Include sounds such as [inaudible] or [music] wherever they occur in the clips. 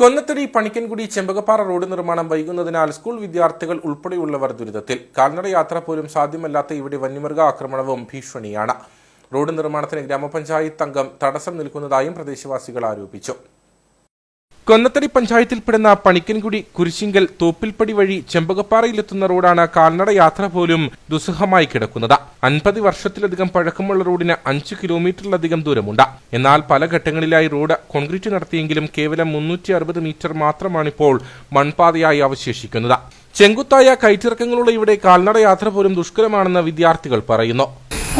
Konnathady Panikkankudi Chembakappara road നിർമ്മാണം വൈകുന്നതിനാൽ school വിദ്യാർത്ഥികൾ ഉൾപ്പെടെയുള്ളവർ ദുരിതത്തിൽ. കാൽനട യാത്ര പോലും സാധ്യമല്ലാത്ത ഇവിടെ വന്യമൃഗ ആക്രമണവും ഭീഷണിയാണ്. റോഡ് നിർമ്മാണത്തിന് ഗ്രാമപഞ്ചായത്ത് അംഗം തടസ്സം നിൽക്കുന്നതായും പ്രദേശവാസികൾ ആരോപിച്ചു. കൊന്നത്തടി പഞ്ചായത്തിൽപ്പെടുന്ന പണിക്കൻകുടി കുരിശിങ്കൽ തോപ്പിൽപ്പടി വഴി ചെമ്പകപ്പാറയിലെത്തുന്ന റോഡാണ് കാൽനട യാത്ര പോലും ദുസ്സഹമായി കിടക്കുന്നത്. അൻപത് വർഷത്തിലധികം പഴക്കമുള്ള റോഡിന് അഞ്ച് കിലോമീറ്ററിലധികം ദൂരമുണ്ട്. എന്നാൽ പല ഘട്ടങ്ങളിലായി റോഡ് കോൺക്രീറ്റ് നടത്തിയെങ്കിലും കേവലം മുന്നൂറ്റി മീറ്റർ മാത്രമാണിപ്പോൾ മൺപാതയായി അവശേഷിക്കുന്നത്. ചെങ്കുത്തായ കയറ്റിറക്കങ്ങളുള്ള ഇവിടെ കാൽനട യാത്ര പോലും ദുഷ്കരമാണെന്ന് വിദ്യാർത്ഥികൾ പറയുന്നു.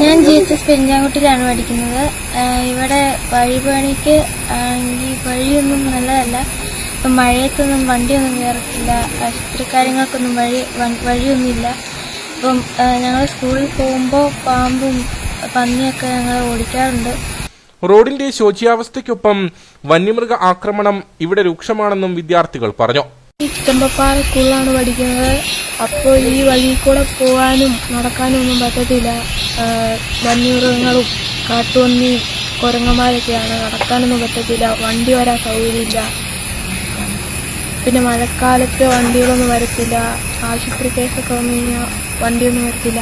ഞാൻ ജി എച്ച് എസ് പെരിഞ്ചാങ്കുട്ടിലാണ് പഠിക്കുന്നത്. ഇവിടെ വഴിപണിക്ക് ആണെങ്കിൽ വഴിയൊന്നും നല്ലതല്ല. ഇപ്പം മഴയത്തൊന്നും വണ്ടിയൊന്നും കയറത്തില്ല. ആശുപത്രി കാര്യങ്ങൾക്കൊന്നും വഴി വഴിയൊന്നുമില്ല. അപ്പം ഞങ്ങൾ സ്കൂളിൽ പോകുമ്പോൾ പാമ്പും പന്നിയൊക്കെ ഞങ്ങൾ ഓടിക്കാറുണ്ട്. റോഡിന്റെ ശോച്യാവസ്ഥയ്ക്കൊപ്പം വന്യമൃഗ ആക്രമണം ഇവിടെ രൂക്ഷമാണെന്നും വിദ്യാർത്ഥികൾ പറഞ്ഞു. ഈ സ്കൂളിലാണ് പഠിക്കുന്നത്. അപ്പോൾ ഈ വഴി കൂടെ പോകാനും നടക്കാനും ഒന്നും പറ്റത്തില്ല. വന്യമൃഗങ്ങളും കാട്ടുപന്നിയും കുരങ്ങന്മാരൊക്കെയാണ്. നടക്കാനൊന്നും പറ്റത്തില്ല. വണ്ടി വരാൻ സൗകര്യമില്ല. പിന്നെ മഴക്കാലത്ത് വണ്ടികളൊന്നും വരത്തില്ല. ആശുപത്രി കേസൊക്കെ വന്നു കഴിഞ്ഞാൽ വണ്ടിയൊന്നും വരത്തില്ല.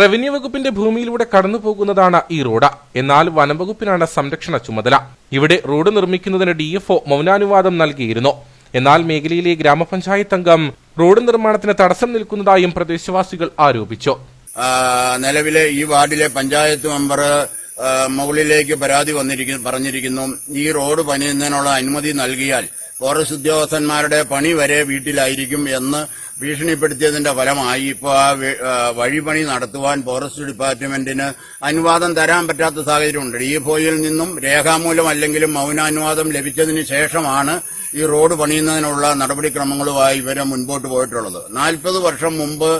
റവന്യൂ വകുപ്പിന്റെ ഭൂമിയിലൂടെ കടന്നു പോകുന്നതാണ് ഈ റോഡ്. എന്നാൽ വനംവകുപ്പിനാണ് സംരക്ഷണ ചുമതല. ഇവിടെ റോഡ് നിർമ്മിക്കുന്നതിന് ഡിഎഫ്ഒ മൗനാനുവാദം നൽകിയിരുന്നു. എന്നാൽ മേഖലയിലെ ഗ്രാമപഞ്ചായത്ത് അംഗം റോഡ് നിർമ്മാണത്തിന് തടസ്സം നിൽക്കുന്നതായും പ്രദേശവാസികൾ ആരോപിച്ചു. നിലവിലെ ഈ വാർഡിലെ പഞ്ചായത്ത് മെമ്പർ മുകളിലേക്ക് പരാതി വന്നിരിക്കുന്നു പറഞ്ഞിരിക്കുന്നു. ഈ റോഡ് പണിയുന്നതിനുള്ള അനുമതി നൽകിയാൽ ഫോറസ്റ്റ് ഉദ്യോഗസ്ഥന്മാരുടെ പണി വരെ വീട്ടിലായിരിക്കും എന്ന് ഭീഷണിപ്പെടുത്തിയതിന്റെ ഫലമായി ഇപ്പോൾ ആ വഴിപണി നടത്തുവാൻ ഫോറസ്റ്റ് ഡിപ്പാർട്ട്മെന്റിന് അനുവാദം തരാൻ പറ്റാത്ത സാഹചര്യമുണ്ട്. ഡിഎഫ്ഒയിൽ നിന്നും രേഖാമൂലം അല്ലെങ്കിലും മൗനാനുവാദം ലഭിച്ചതിന് ശേഷമാണ് ഈ റോഡ് പണിയുന്നതിനുള്ള നടപടിക്രമങ്ങളുമായി ഇവരെ മുൻപോട്ട് പോയിട്ടുള്ളത്. നാൽപ്പത് വർഷം മുമ്പ്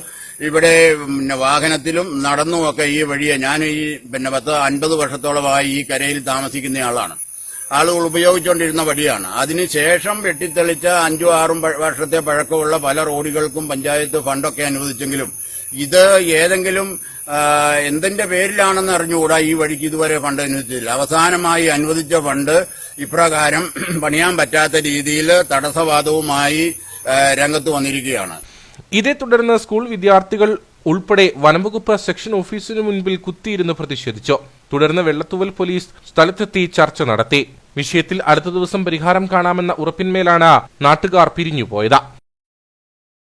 ഇവിടെ പിന്നെ വാഹനത്തിലും നടന്നുമൊക്കെ ഈ വഴിയെ ഞാൻ ഈ പിന്നെ പത്ത് അൻപത് വർഷത്തോളമായി ഈ കരയിൽ താമസിക്കുന്നയാളാണ് ആളുകൾ ഉപയോഗിച്ചുകൊണ്ടിരുന്ന വഴിയാണ് അതിനുശേഷം വെട്ടിത്തെളിച്ച അഞ്ചും ആറും വർഷത്തെ പഴക്കമുള്ള പല റോഡുകൾക്കും പഞ്ചായത്ത് ഫണ്ടൊക്കെ അനുവദിച്ചെങ്കിലും ഇത് ഏതെങ്കിലും എന്തിന്റെ പേരിലാണെന്ന് അറിഞ്ഞുകൂടാ ഈ വഴിക്ക് ഇതുവരെ ഫണ്ട് അനുവദിച്ചില്ല. അവസാനമായി അനുവദിച്ച ഫണ്ട് ഇപ്രകാരം [clears throat] പണിയാൻ പറ്റാത്ത രീതിയിൽ തടസ്സവാദവുമായി രംഗത്ത് വന്നിരിക്കുകയാണ്. ഇതേ തുടർന്ന് സ്കൂൾ വിദ്യാർത്ഥികൾ ഉൾപ്പെടെ വനംവകുപ്പ് സെക്ഷൻ ഓഫീസിനു മുൻപിൽ കുത്തിയിരുന്ന് പ്രതിഷേധിച്ചു. തുടർന്ന് വെള്ളത്തൂവൽ പോലീസ് സ്ഥലത്തെത്തി ചർച്ച നടത്തി. വിഷയത്തിൽ അടുത്ത ദിവസം പരിഹാരം കാണാമെന്ന ഉറപ്പിന്മേലാണ് നാട്ടുകാർ പിരിഞ്ഞുപോയത്.